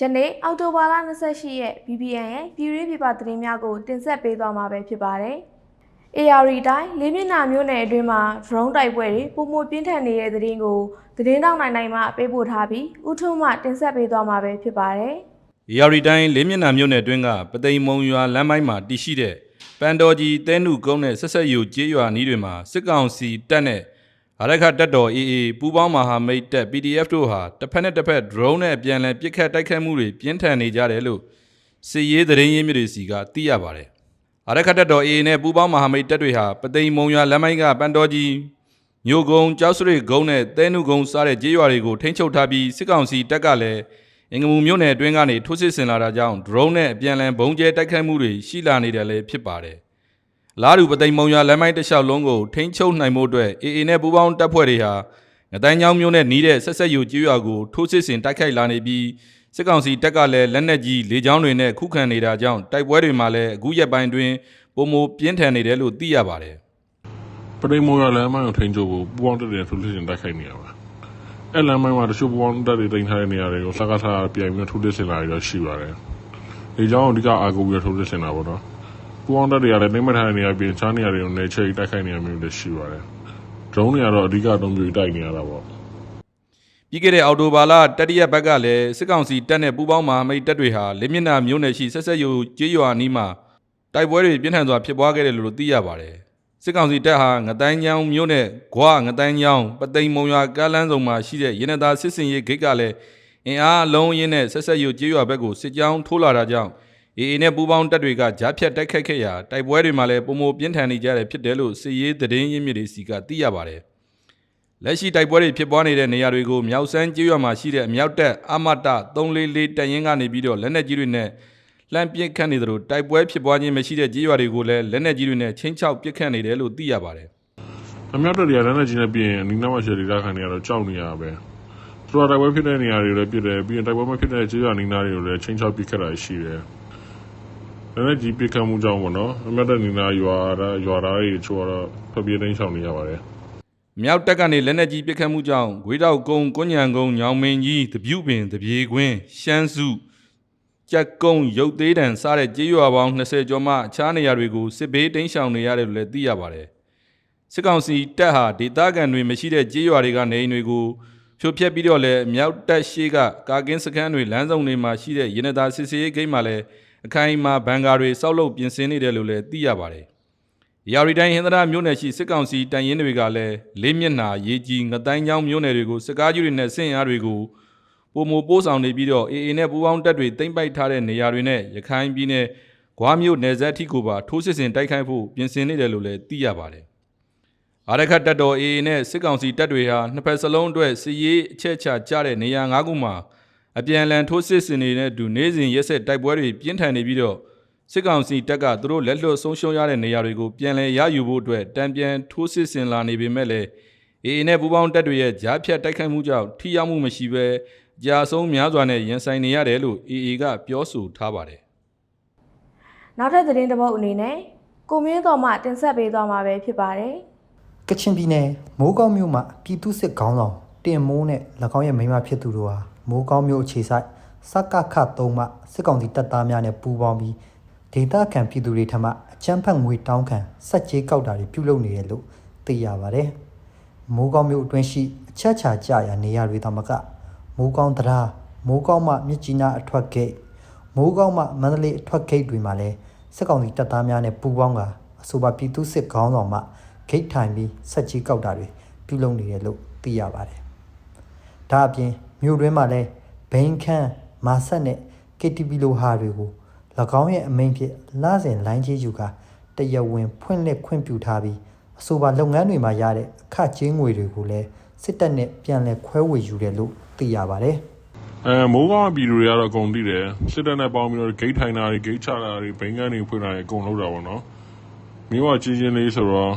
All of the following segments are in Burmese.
ယနေ့အောက်တိုဘာလ28ရက် BBN ရဲ့ပြည်ရေးပြပသတင်းများကိုတင်ဆက်ပေးသွားမှာပဲဖြစ်ပါတယ်။ AR တိုင်းလေးမျက်နှာမျိုးနယ်အတွင်းမှာ drone တိုက်ပွဲတွေပုံမပြင်းထန်နေတဲ့သတင်းကိုသတင်းတောက်နိုင်နိုင်မှပေးပို့ထားပြီးဥထုံမှတင်ဆက်ပေးသွားမှာပဲဖြစ်ပါတယ်။ရာရီတိုင်းလေးမျက်နှာမြို့နယ်အတွင်းကပသိမ်မုံရွာလမ်းပိုင်းမှာတည်ရှိတဲ့ပန်တော်ကြီးတဲနုကုန်းနဲ့ဆက်ဆက်ယူကျေးရွာနီးတွေမှာစစ်ကောင်စီတပ်နဲ့ အရခတ်တပ်တော် AA ပူးပေါင်းမဟာမိတ်တပ် PDF တို့ဟာတစ်ဖက်နဲ့တစ်ဖက် drone နဲ့အပြန်အလှန်ပစ်ခတ်တိုက်ခတ်မှုတွေပြင်းထန်နေကြတယ်လို့စစ်ရေးသတင်းရင်းမြစ်တွေစီကသိရပါတယ်။အရခတ်တပ်တော် AA နဲ့ပူးပေါင်းမဟာမိတ်တပ်တွေဟာပသိမ်မုံရွာလမ်းပိုင်းကပန်တော်ကြီးမြို့ကုန်းကျောက်စရိတ်ကုန်းနဲ့တဲနုကုန်းစတဲ့ကျေးရွာတွေကိုထိန်းချုပ်ထားပြီးစစ်ကောင်စီတပ်ကလည်းအင်္ဂမူမြို့နယ်အတွင်းကနေထိုးစစ်ဆင်လာတာကြောင့် drone နဲ့အပြန်အလှန်ဘုံကျဲတိုက်ခတ်မှုတွေရှိလာနေတယ်လည်းဖြစ်ပါတယ်။ လာဒူပသိမ်မုံရွာလမ်းမိုင်းတစ်လျှောက်လုံးကိုထိန်းချုပ်နိုင်မှုအတွက် AA နဲ့ပူးပေါင်းတပ်ဖွဲ့တွေဟာငတိုင်းချောင်းမြို့နဲ့နီးတဲ့ဆက်ဆက်ယူကျေးရွာကိုထိုးစစ်ဆင်တိုက်ခိုက်လာနေပြီးစစ်ကောင်စီတပ်ကလည်းလက်နက်ကြီးလေကြောင်းတွေနဲ့ခုခံနေတာကြောင့်တိုက်ပွဲတွေမှာလည်းအခုရက်ပိုင်းတွင်ပုံမပြင်းထန်နေတယ်လို့သိရပါတယ်။ပရိမောရလမ်းမိုင်းကိုထိန်းချုပ်ဖို့ပူပေါင်းတက်တဲ့ထိုးစစ်ဆင်တိုက်ခိုက်နေရပါအဲ့လမ်းမိုင်းမှာတချို့ပူပေါင်းတက်တွေတင်ထားတဲ့နေရာတွေကိုစကားထားပြန်ပြီးထိုးစစ်ဆင်လာရတော့ရှိပါတယ်ဒီကြောင့်အဓိကအာကိုပြီးထိုးစစ်ဆင်တာပေါ့နော် ပူပေါင်းတက်တွေကလည်းနေမထားတဲ့နေရာပြင်ချားနေရာတွေကိုနေချိတ်တိုက်ခိုက်နေရမျိုးလည်းရှိပါတယ်ဒရုန်းတွေကတော့အဓိကအသုံးပြုတိုက်နေရတာပေါ့ပြီးခဲ့တဲ့အော်တိုဘာလတတိယဘက်ကလည်းစစ်ကောင်စီတပ်နဲ့ပူးပေါင်းမဟာမိတ်တပ်တွေဟာလင်းမျက်နှာမြို့နယ်ရှိဆက်ဆက်ယူကျေးရွာနီးမှာတိုက်ပွဲတွေပြင်းထန်စွာဖြစ်ပွားခဲ့တယ်လို့သိရပါတယ်စစ်ကောင်စီတပ်ဟာငတိုင်းချောင်းမြို့နယ်ဂွငတိုင်းချောင်းပသိမ်မုံရွာကားလန်းဆောင်မှာရှိတဲ့ရနတာစစ်စင်ရေးဂိတ်ကလည်းအင်အားအလုံးရင်းနဲ့ဆက်ဆက်ယူကျေးရွာဘက်ကိုစစ်ကြောင်းထိုးလာတာကြောင့် အေအေနဲ့ပူးပေါင်းတပ်တွေကကြားဖြတ်တိုက်ခိုက်ခဲ့ရာတိုက်ပွဲတွေမှာလည်းပုံမပြင်းထန်နေကြတယ်ဖြစ်တယ်လို့စစ်ရေးသတင်းရင်းမြစ်တွေစီကသိရပါတယ်လက်ရှိတိုက်ပွဲတွေဖြစ်ပွားနေတဲ့နေရာတွေကိုမြောက်စမ်းကျေးရွာမှာရှိတဲ့အမြောက်တပ်အမတ344တပ်ရင်းကနေပြီးတော့လက်နက်ကြီးတွေနဲ့လှမ်းပစ်ခတ်နေသလိုတိုက်ပွဲဖြစ်ပွားခြင်းမရှိတဲ့ကျေးရွာတွေကိုလည်းလက်နက်ကြီးတွေနဲ့ချင်းချောက်ပစ်ခတ်နေတယ်လို့သိရပါတယ်အမြောက်တက်တွေကလည်းနဲ့ကြီးနဲ့ပြင်အနီးနားမှာရှိတဲ့ဒေသခံတွေကတော့ကြောက်နေရပဲသူတို့တိုက်ပွဲဖြစ်တဲ့နေရာတွေလည်းပြစ်တယ်ပြီးရင်တိုက်ပွဲမဖြစ်တဲ့ကျေးရွာနီးနားတွေကိုလည်းချင်းချောက်ပစ်ခတ်တာရှိတယ် လည်းနဲ့ကြီးပစ်ခတ်မှုကြောင့်ပေါ့နော်အမြောက်တက်နီးနားရွာရွာသားတွေချို့တော့ဖပြေးတိုင်းချောင်နေရပါတယ်မြောက်တက်ကနေလက်နက်ကြီးပစ်ခတ်မှုကြောင့်ဂွေးတောက်ကုန်းကွညံကုန်းညောင်မင်းကြီးတပြူပင်တပြေကွင်းရှမ်းစုကြက်ကုန်းရုပ်သေးတံစတဲ့ကြေးရွာပေါင်း20ကျော်မှအခြားနေရာတွေကိုစစ်ဘေးတိမ်းရှောင်နေရတယ်လို့လည်းသိရပါတယ်စစ်ကောင်စီတပ်ဟာဒေသခံတွေမရှိတဲ့ကြေးရွာတွေကနေအိမ်တွေကိုဖြိုဖျက်ပြီးတော့လည်းမြောက်တက်ရှိကကာကင်းစခန်းတွေလမ်းဆောင်တွေမှာရှိတဲ့ရနတာစစ်စေးဂိမ်းမှာလည်း အခိုင်အမာဘန်ကာတွေစောက်လုပ်ပြင်ဆင်နေတယ်လို့လည်းသိရပါတယ်ရာရီတိုင်းဟင်္ဒရာမြို့နယ်ရှိစစ်ကောင်စီတန်ရင်တွေကလည်းလေးမျက်နှာရေကြီးငတိုင်းချောင်းမြို့နယ်တွေကိုစစ်ကားကြီးတွေနဲ့ဆင့်အားတွေကိုပုံမပိုးဆောင်နေပြီးတော့အေအေနဲ့ပူးပေါင်းတပ်တွေတိမ့်ပိုက်ထားတဲ့နေရာတွေနဲ့ရခိုင်ပြည်နယ်ဂွားမြို့နယ်စပ်ထိကိုပါထိုးစစ်ဆင်တိုက်ခိုက်ဖို့ပြင်ဆင်နေတယ်လို့လည်းသိရပါတယ်။အာရခတ်တပ်တော်အေအေနဲ့စစ်ကောင်စီတပ်တွေဟာနှစ်ဖက်စလုံးအတွက်စစ်ရေးအချက်ချကြတဲ့နေရာ၅ခုမှာ အပြန်အလှန်ထိုးစစ်ဆင်နေတဲ့ဒူနေစဉ်ရက်ဆက်တိုက်ပွဲတွေပြင်းထန်နေပြီးတော့စစ်ကောင်စီတပ်ကသူတို့လက်လွတ်ဆုံးရှုံးရတဲ့နေရာတွေကိုပြန်လည်ရယူဖို့အတွက်တံပြန်ထိုးစစ်ဆင်လာနေပေမဲ့လည်းအေအေနဲ့ပူးပေါင်းတပ်တွေရဲ့ကြားဖြတ်တိုက်ခိုက်မှုကြောင့်ထိရောက်မှုမရှိဘဲကြာဆုံးများစွာနဲ့ရင်ဆိုင်နေရတယ်လို့အေအေကပြောဆိုထားပါတယ်နောက်ထပ်သတင်းတစ်ပုဒ်အနေနဲ့ကိုမင်းတော်မှတင်ဆက်ပေးသွားမှာပဲဖြစ်ပါတယ်ကချင်ပြည်နယ်မိုးကောင်းမြို့မှာပြည်သူစစ်ခေါင်းဆောင်တင်မိုးနဲ့၎င်းရဲ့မိန်းမဖြစ်သူတို့ဟာ မိုးကောင်းမြို့အခြေဆိုင်စကခ3မှစစ်ကောင်စီတပ်သားများနဲ့ပူးပေါင်းပြီးဒေသခံပြည်သူတွေထမှအချမ်းဖက်ငွေတောင်းခံစက်ကြီးကောက်တာတွေပြုလုပ်နေတယ်လို့သိရပါတယ်။မိုးကောင်းမြို့အတွင်းရှိအချက်ချာကြရာနေရာတွေတမကမိုးကောင်းတရားမိုးကောင်းမှမြစ်ကြီးနားအထွက်ဂိတ်မိုးကောင်းမှမန္တလေးအထွက်ဂိတ်တွေမှာလည်းစစ်ကောင်စီတပ်သားများနဲ့ပူးပေါင်းကအဆိုပါပြည်သူစစ်ခေါင်းဆောင်မှဂိတ်ထိုင်ပြီးစက်ကြီးကောက်တာတွေပြုလုပ်နေတယ်လို့သိရပါတယ်။ ဒါအပြင်မြို့တွင်းမှာလည်းဘိန်းခန့်မာဆက်နဲ့ KTV လိုဟာတွေကို၎င်းရဲ့အမိန့်ဖြင့်လစဉ်လိုင်းကြီးယူကတရဝင်းဖွင့်လှစ်ခွင့်ပြုထားပြီးအဆိုပါလုပ်ငန်းတွေမှာရတဲ့အခကြေးငွေတွေကိုလည်းစစ်တပ်နဲ့ပြန်လည်ခွဲဝေယူတယ်လို့သိရပါတယ်။အဲမိုးကောင်းပြည်သူတွေကတော့အကုန်သိတယ်စစ်တပ်နဲ့ပေါင်းပြီးတော့ဂိတ်ထိုင်တာတွေဂိတ်ချတာတွေဘိန်းကန်းတွေဖွင့်တာတွေအကုန်လုပ်တာပေါ့နော်မြို့ကချင်းချင်းလေးဆိုတော့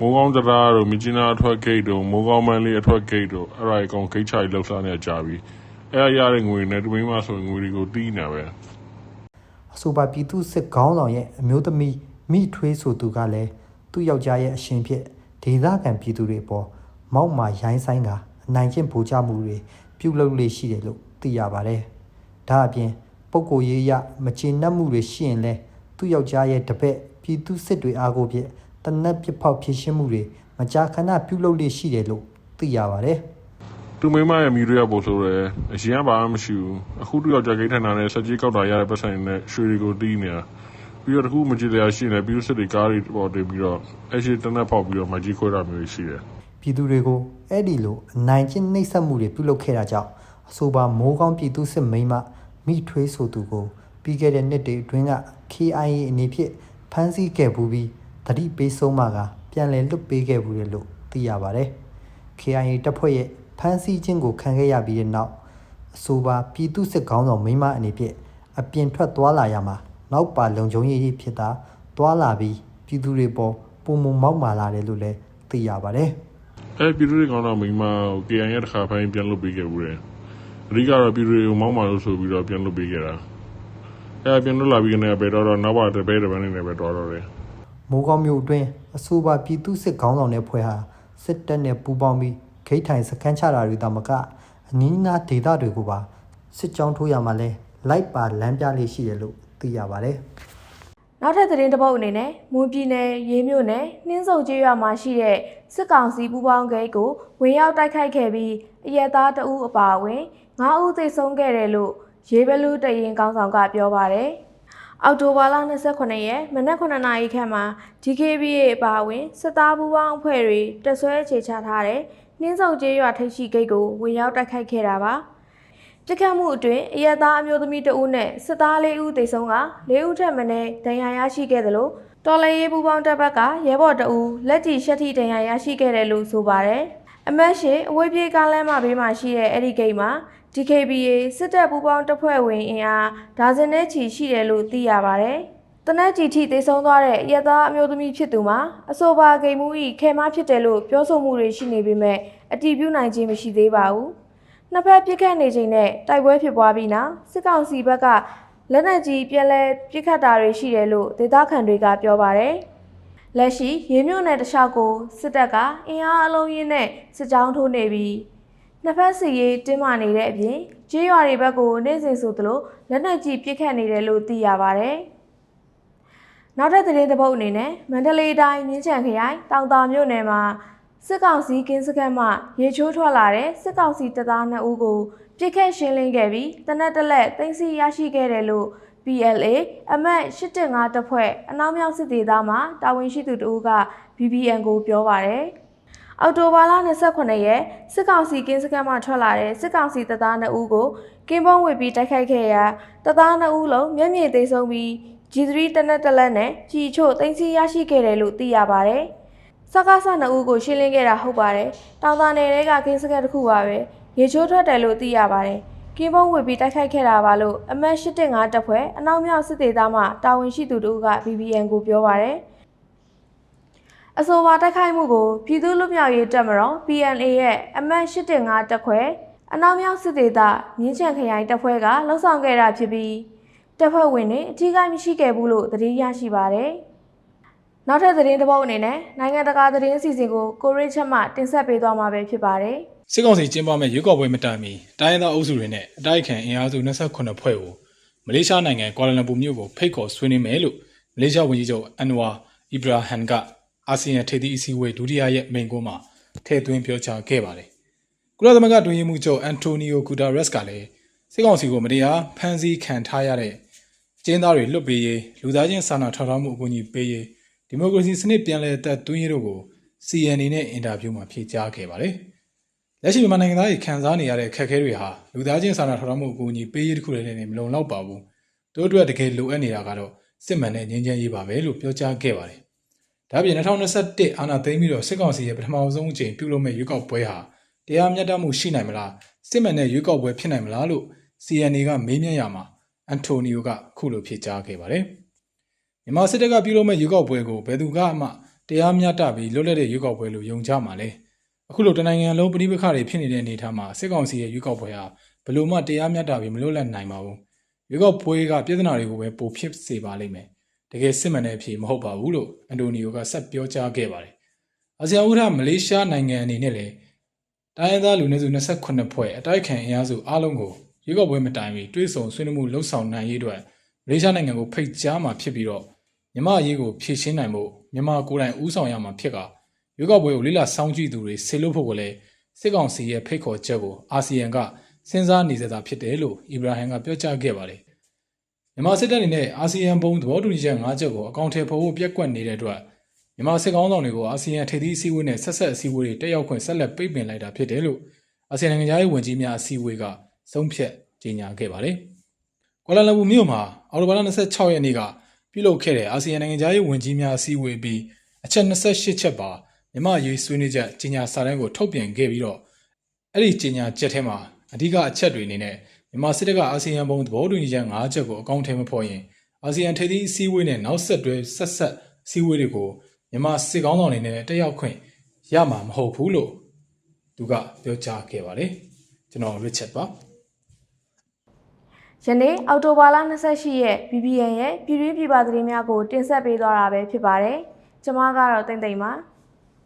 မိုးကောင်းတရားတို့မြကျင်းနာအထွက်ဂိတ်တို့မိုးကောင်းမန်းလေးအထွက်ဂိတ်တို့အဲ့ဒါအကုန်ဂိတ်ချပြီးလှုပ်ရှားနေကြပြီအဲ့ရရတဲ့ငွေနဲ့တမင်းမဆိုရင်ငွေတွေကိုတီးနေပဲအဆိုပါပြည်သူစစ်ခေါင်းဆောင်ရဲ့အမျိုးသမီးမိထွေးဆိုသူကလည်းသူ့ယောက်ျားရဲ့အရှင်ဖြစ်ဒေသခံပြည်သူတွေပေါ်မောက်မာရိုင်းဆိုင်ကအနိုင်ကျင့်ဗိုလ်ချမှုတွေပြုလုပ်လေရှိတယ်လို့သိရပါတယ်ဒါအပြင်ပုဂ္ဂိုလ်ရေးအရမချေနှက်မှုတွေရှိရင်လဲသူ့ယောက်ျားရဲ့တပည့်ပြည်သူစစ်တွေအားကိုဖြင့် တနက်ပြစ်ဖောက်ဖြစ်ရှင်းမှုတွေမကြာခဏပြုလုပ်လေ့ရှိတယ်လို့သိရပါတယ်သူမိမရဲ့မိတွေကပို့ဆိုတယ်အရင်ကဘာမှမရှိဘူးအခုသူယောက်ျားဂိတ်ထန်တာနဲ့စက်ကြီးကောက်တာရတဲ့ပတ်ဆိုင်နဲ့ရွှေတွေကိုတီးနေတာပြီးတော့တခုမကြည့်တရားရှိနေပြီးတော့စစ်တွေကားတွေပေါ်တင်ပြီးတော့အရှိတနက်ဖောက်ပြီးတော့မကြီးခွဲတာမျိုးရှိတယ်ပြည်သူတွေကိုအဲ့ဒီလိုအနိုင်ကျင့်နှိပ်စက်မှုတွေပြုလုပ်ခဲ့တာကြောင့်အဆိုပါမိုးကောင်းပြည်သူစစ်မိန်းမမိထွေးဆိုသူကိုပြီးခဲ့တဲ့နှစ်တွေအတွင်းက KIA အနေဖြင့်ဖမ်းဆီးခဲ့ပူးပြီး တတိပေးဆုံးမှကပြန်လည်လွတ်ပေးခဲ့ဘူးတယ်လို့သိရပါတယ်။ KIA တပ်ဖွဲ့ရဲ့ဖမ်းဆီးခြင်းကိုခံခဲ့ရပြီးတဲ့နောက်အဆိုပါပြည်သူစစ်ကောင်းဆောင်မိန်းမအနေဖြင့်အပြင်ထွက်သွားလာရမှာနောက်ပါလုံခြုံရေးဖြစ်တာသွားလာပြီးပြည်သူတွေပေါ်ပုံမမောက်မာလာတယ်လို့လည်းသိရပါတယ်။အဲပြည်သူတွေကောင်းတော့မိမကို KN ရဲ့တစ်ခါဖိုင်းပြန်လုပ်ပေးခဲ့ဘူးတယ်အဓိကတော့ပြည်သူတွေကိုမောင်းမာလို့ဆိုပြီးတော့ပြန်လုပ်ပေးခဲ့တာအဲပြန်လုပ်လာပြီးကနေပဲတော့တော့နောက်ပါတပည့်တစ်ပန်းနေပဲတော်တော့တယ် မိုးကောင်းမျိုးအတွင်းအဆိုပါပြည်သူစစ်ခေါင်းဆောင်တဲ့ဖွဲ့ဟာစစ်တပ်နဲ့ပူးပေါင်းပြီးဂိတ်ထိုင်စခန်းချတာတွေတမကအနီးနားဒေသတွေကိုပါစစ်ကြောင်းထိုးရမှာလဲလိုက်ပါလမ်းပြလေးရှိတယ်လို့သိရပါတယ်နောက်ထပ်သတင်းတစ်ပုဒ်အနေနဲ့မွန်ပြည်နယ်ရေးမြို့နယ်နှင်းစုံကျေးရွာမှာရှိတဲ့စစ်ကောင်စီပူးပေါင်းဂိတ်ကိုဝင်ရောက်တိုက်ခိုက်ခဲ့ပြီးအရက်သားတဦးအပါအဝင်9ဦးသေဆုံးခဲ့တယ်လို့ရေးဘလူးတရင်ကောင်းဆောင်ကပြောပါတယ်။ အောက်တိုဘာလ29ရက်မနက်9နာရီခန့်မှာ DKBA အပါအဝင်စစ်သားပူးပေါင်းအဖွဲ့တွေတက်ဆွဲအခြေချထားတဲ့နှင်းစုံကျေးရွာထိပ်ရှိဂိတ်ကိုဝင်ရောက်တိုက်ခိုက်ခဲ့တာပါ။ပြစ်ခတ်မှုအတွင်းအရက်သားအမျိုးသမီးတဦးနဲ့စစ်သားလေးဦးသေဆုံးကလေးဦးထက်မနည်းဒဏ်ရာရရှိခဲ့တယ်လို့တော်လရေးပူပေါင်းတပ်ဘက်ကရဲဘော်တဦးလက်ကြီးရှက်ထိဒဏ်ရာရရှိခဲ့တယ်လို့ဆိုပါတယ်။အမတ်ရှိအဝေးပြေးကားလမ်းမဘေးမှာရှိတဲ့အဲ့ဒီဂိတ်မှာ DKBA စစ်တပ်ပူပေါင်းတပ်ဖွဲ့ဝင်အင်အားဒါဇင်နဲ့ချီရှိတယ်လို့သိရပါတယ်။တနက်ကြီးထိသေဆုံးသွားတဲ့ရက်သားအမျိုးသမီးဖြစ်သူမှာအဆိုပါဂိမ်းမှုဤခဲမဖြစ်တယ်လို့ပြောဆိုမှုတွေရှိနေပေမဲ့အတည်ပြုနိုင်ခြင်းမရှိသေးပါဘူး။နှစ်ဖက်ပြစ်ခတ်နေချိန်နဲ့တိုက်ပွဲဖြစ်ပွားပြီးနောက်စစ်ကောင်စီဘက်ကလက်နက်ကြီးပြန်လဲပြစ်ခတ်တာတွေရှိတယ်လို့ဒေသခံတွေကပြောပါတယ်။လက်ရှိရေမြို့နယ်တခြားကိုစစ်တပ်ကအင်အားအလုံးရင်းနဲ့စစ်ကြောင်းထိုးနေပြီး နှစ်ဖက်စီရေးတင်းမာနေတဲ့အပြင်ကျေးရွာတွေဘက်ကိုနေ့စဉ်ဆိုသလိုလက်နက်ကြီးပြစ်ခတ်နေတယ်လို့သိရပါတယ်။နောက်ထပ်သတင်းတစ်ပုဒ်အနေနဲ့မန္တလေးတိုင်းမြင်းချံခရိုင်တောင်တာမြို့နယ်မှာစစ်ကောင်စီကင်းစခန်းမှရေချိုးထွက်လာတဲ့စစ်ကောင်စီတပ်သား2ဦးကိုပြစ်ခတ်ရှင်းလင်းခဲ့ပြီးတနက်တစ်လက်သိမ်းဆည်းရရှိခဲ့တယ်လို့ PLA အမတ်815တပ်ဖွဲ့အနောက်မြောက်စစ်ဒေသမှတာဝန်ရှိသူတဦးက BBN ကိုပြောပါရယ် အော်တိုဘာလ28ရက်စစ်ကောင်စီကင်းစခန်းမှထွက်လာတဲ့စစ်ကောင်စီတပ်သား2ဦးကိုကင်းပုံးဝေပြီးတိုက်ခိုက်ခဲ့ရာတပ်သား2ဦးလုံးမျက်မြင်သိမ်းဆုံးပြီး G3 တနက်တစ်လက်နဲ့ကြီးချို့သိမ်းဆည်းရရှိခဲ့တယ်လို့သိရပါဗျ။စကားဆ2ဦးကိုရှင်းလင်းခဲ့တာဟုတ်ပါတယ်။တောင်သာနယ်တွေကကင်းစခန်းတစ်ခုပါပဲ။ရေချိုးထွက်တယ်လို့သိရပါတယ်။ကင်းပုံးဝေပြီးတိုက်ခိုက်ခဲ့တာပါလို့အမတ်815တပ်ဖွဲ့အနောက်မြောက်စစ်ဒေသမှတာဝန်ရှိသူတို့က BBN ကိုပြောပါရယ်။ အဆိုပါတိုက်ခိုက်မှုကိုပြည်သူ့လူမျိုးရေးတပ်မတော် PNA ရဲ့အမတ်815တပ်ခွဲအနောက်မြောက်စစ်ဒေသမြင်းချံခရိုင်တပ်ဖွဲ့ကလှုပ်ဆောင်ခဲ့တာဖြစ်ပြီးတပ်ဖွဲ့ဝင်တွေအထူးကိမရှိခဲ့ဘူးလို့သတင်းရရှိပါတယ်။နောက်ထပ်သတင်းတစ်ပုဒ်အနေနဲ့နိုင်ငံတကာသတင်းအစီအစဉ်ကိုကိုရစ်ချက်မှတင်ဆက်ပေးသွားမှာပဲဖြစ်ပါတယ်။စစ်ကောင်စီကျင်းပမဲ့ရွေးကောက်ပွဲမတိုင်မီတိုင်းရင်းသားအုပ်စုတွေနဲ့အတိုက်အခံအင်အားစု28ဖွဲ့ကိုမလေးရှားနိုင်ငံကွာလာလမ်ပူမြို့ကိုဖိတ်ခေါ်ဆွေးနွေးမယ်လို့မလေးရှားဝန်ကြီးချုပ်အန်နဝါအီဘရာဟန်က အာဆီယံထိပ်သီးအစည်းအဝေးဒုတိယရက်မိန့်ခွန်းမှာထည့်သွင်းပြောကြားခဲ့ပါတယ်။ကုလသမဂ္ဂတွင်ရေးမှုချုပ်အန်တိုနီယိုဂူတာရက်စ်ကလည်းစစ်ကောင်စီကိုမတရားဖမ်းဆီးခံထားရတဲ့ကျင်းသားတွေလွတ်ပေးရေးလူသားချင်းစာနာထောက်ထားမှုအကူအညီပေးရေးဒီမိုကရေစီစနစ်ပြန်လည်သက်သွင်းရေးတို့ကို CNA နဲ့အင်တာဗျူးမှာဖြေကြားခဲ့ပါတယ်။လက်ရှိမြန်မာနိုင်ငံသားတွေခံစားနေရတဲ့ခက်ခဲတွေဟာလူသားချင်းစာနာထောက်ထားမှုအကူအညီပေးရေးတစ်ခုတည်းနဲ့မလုံလောက်ပါဘူး။တို့အတွက်တကယ်လိုအပ်နေတာကတော့စစ်မှန်တဲ့ငြိမ်းချမ်းရေးပါပဲလို့ပြောကြားခဲ့ပါတယ်။ ဒါ့အပြင်2021အာဏာသိမ်းပြီးတော့စစ်ကောင်စီရဲ့ပထမဆုံးအကြိမ်ပြုလုပ်မဲ့ရွေးကောက်ပွဲဟာတရားမျှတမှုရှိနိုင်မလားစစ်မှန်တဲ့ရွေးကောက်ပွဲဖြစ်နိုင်မလားလို့ CNA ကမေးမြန်းရမှာအန်တိုနီယိုကခုလိုဖြေကြားခဲ့ပါတယ်။မြန်မာစစ်တပ်ကပြုလုပ်မဲ့ရွေးကောက်ပွဲကိုဘယ်သူကမှတရားမျှတပြီးလွတ်လပ်တဲ့ရွေးကောက်ပွဲလို့ယုံကြမှာလဲ။အခုလိုတနိုင်ငံလုံးပြည်ပခါတွေဖြစ်နေတဲ့အနေအထားမှာစစ်ကောင်စီရဲ့ရွေးကောက်ပွဲဟာဘလို့မှတရားမျှတပြီးမလွတ်လပ်နိုင်ပါဘူးရွေးကောက်ပွဲကပြဿနာတွေကိုပဲပိုဖြစ်စေပါလိမ့်မယ် တကယ်စစ်မှန်တဲ့အဖြေမဟုတ်ပါဘူးလို့အန်တိုနီယိုကဆက်ပြောကြားခဲ့ပါတယ်အာဆီယံဥက္ကဋ္ဌမလေးရှားနိုင်ငံအနေနဲ့လည်းတိုင်းရင်းသားလူနည်းစု28ဖွဲ့အတိုက်ခံအင်အားစုအားလုံးကိုရွေးကောက်ပွဲမတိုင်မီတွေးဆုံဆွေးနွေးမှုလှုပ်ဆောင်နိုင်ရေးအတွက်မလေးရှားနိုင်ငံကိုဖိတ်ကြားမှာဖြစ်ပြီးတော့မြန်မာအရေးကိုဖြည့်ရှင်းနိုင်ဖို့မြန်မာကိုယ်တိုင်ဦးဆောင်ရမှာဖြစ်ကရွေးကောက်ပွဲကိုလိလစောင့်ကြည့်သူတွေဆေလို့ဖို့ကိုလည်းစစ်ကောင်စီရဲ့ဖိတ်ခေါ်ချက်ကိုအာဆီယံကစဉ်းစားနေစေတာဖြစ်တယ်လို့အီဗရာဟင်ကပြောကြားခဲ့ပါတယ် မြန်မာစစ်တပ်အနေနဲ့အာဆီယံဘုံသဘောတူညီချက်၅ချက်ကိုအကောင့်ထဲပေါ်ဖို့ပြက်ကွက်နေတဲ့အတွက်မြန်မာစစ်ကောင်ဆောင်တွေကိုအာဆီယံထိပ်သီးအစည်းအဝေးနဲ့ဆက်ဆက်အစည်းအဝေးတွေတက်ရောက်ခွင့်ဆက်လက်ပိတ်ပင်လိုက်တာဖြစ်တယ်လို့အာဆီယံနိုင်ငံသားရေးဝန်ကြီးများအစည်းအဝေးကဆုံးဖြတ်ကြေညာခဲ့ပါတယ်။ကွာလာလမ်ပူမြို့မှာအော်တိုဘာလ26ရက်နေ့ကပြုလုပ်ခဲ့တဲ့အာဆီယံနိုင်ငံသားရေးဝန်ကြီးများအစည်းအဝေးပြီးအချက်28ချက်ပါမြမရေးဆွေးနွေးချက်ကြေညာစာတမ်းကိုထုတ်ပြန်ခဲ့ပြီးတော့အဲ့ဒီကြေညာချက်ထဲမှာအဓိကအချက်တွေအနေနဲ့ မြန်မာစစ်တပ်ကအာဆီယံဘုံသဘောတူညီချက်၅ချက်ကိုအကောင့်ထဲမဖော်ရင်အာဆီယံထိပ်သီးအစည်းအဝေးနဲ့နောက်ဆက်တွဲဆက်ဆက်အစည်းအဝေးတွေကိုမြန်မာစစ်ကောင်းဆောင်တွေနဲ့တက်ရောက်ခွင့်ရမှာမဟုတ်ဘူးလို့သူကပြောကြားခဲ့ပါတယ်ကျွန်တော် Richard ပါယနေ့အောက်တိုဘာလ28ရက် BBN ရဲ့ပြည်တွင်းပြည်ပသတင်းများကိုတင်ဆက်ပေးသွားတာပဲဖြစ်ပါတယ်။ကျွန်မကတော့တိမ့်တိမ့်ပါ။